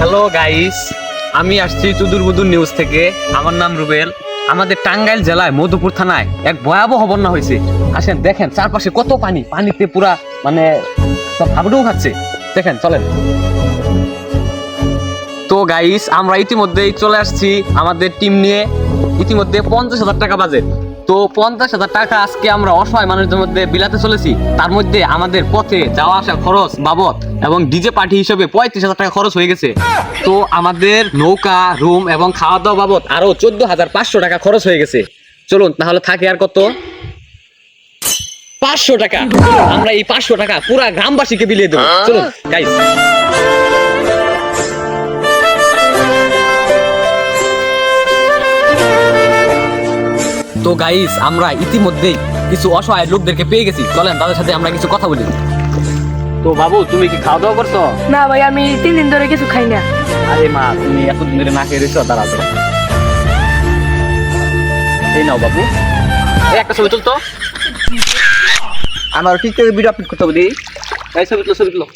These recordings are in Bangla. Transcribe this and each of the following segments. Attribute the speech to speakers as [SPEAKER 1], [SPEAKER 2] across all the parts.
[SPEAKER 1] হ্যালো গাইস আমি আসছি চুদুর বুদুর নিউজ থেকে। আমার নাম রুবেল। আমাদের টাঙ্গাইল জেলায় মধুপুর থানায় এক ভয়াবহ বন্যা হয়েছে। আসেন, দেখেন, চারপাশে কত পানি। পানিতে পুরা মানে সব খাচ্ছে। দেখেন, চলেন। তো গাইস আমরা ইতিমধ্যেই চলে আসছি আমাদের টিম নিয়ে। ইতিমধ্যে পঞ্চাশ হাজার টাকা বাজেট তো পঞ্চাশ হাজার টাকা আজকে আমরা অসহায় মানুষদের মধ্যে বিলাতে চলেছি। তার মধ্যে আমাদের পথে যাওয়া আসা খরচ বাবদ এবং ডিজে পার্টি হিসেবে পঁয়ত্রিশ হাজার টাকা খরচ হয়ে গেছে। তো আমাদের নৌকা, রুম এবং খাওয়া দাওয়া বাবদ আরও চোদ্দ হাজার পাঁচশো টাকা খরচ হয়ে গেছে। চলুন, তাহলে থাকে আর কত? পাঁচশো টাকা। আমরা এই পাঁচশো টাকা পুরা গ্রামবাসীকে বিলিয়ে দেবো। চলুন তো গাইস আমরা ইতিমধ্যেই কিছু অসহায় লোকদেরকে পেয়ে গেছি। চলেন তাদের সাথে আমরা কিছু কথা বলি। তো বাবু তুমি কি খাওয়া দাওয়া করছ?
[SPEAKER 2] না ভাই আমি তিন দিন ধরে কিছু খাই না।
[SPEAKER 1] আরে মা তুমি এতদিন ধরে না খেয়ে রয়েছো দাঁড়াও। এই নাও বাবু। এই একটা ছবি তুলতো। আমার টিকটকে ভিডিও আপলোড করতে হবে দিদি এই ছবি তুলো ছবি তুলো।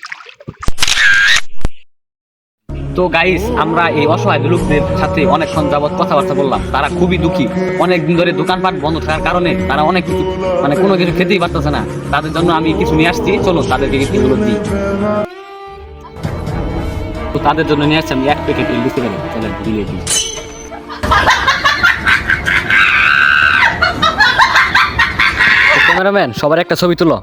[SPEAKER 1] তো গাইস আমরা এই অসহায় লোকদের সাথে অনেকক্ষণ যাবত কথাবার্তা বললাম। তারা খুবই দুঃখী। অনেক দিন ধরে দোকানপাট বন্ধ থাকার কারণে তারা অনেক কিছু মানে কোনো কিছু খেতেই পারতেছে না। তাদের জন্য আমি কিছু নিয়ে আসছি। চলো তাদেরকে কিছুগুলো দিই। তো তাদের জন্য নিয়ে আসছি আমি এক প্যাকেট ইলিশ পারি চলে দিয়ে দিই। ক্যামেরাম্যান সবার একটা ছবি তুলো।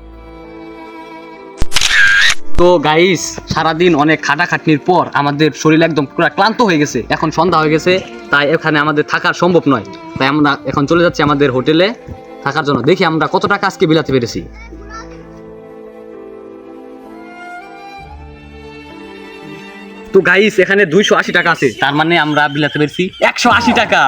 [SPEAKER 1] তো গাইস সারাদিন অনেক খাটাখাটনির পর আমাদের শরীর একদম পুরো ক্লান্ত হয়ে গেছে। এখন সন্ধ্যা হয়ে গেছে, তাই এখানে আমাদের থাকা সম্ভব নয়। তাই আমরা এখন চলে যাচ্ছি আমাদের হোটেলে থাকার জন্য। দেখি আমরা কত টাকা আজকে বিলাতে পেরেছি। তো গাইস এখানে দুইশো আশি টাকা আছে। তার মানে আমরা বিলাতে পেরেছি একশো আশি টাকা।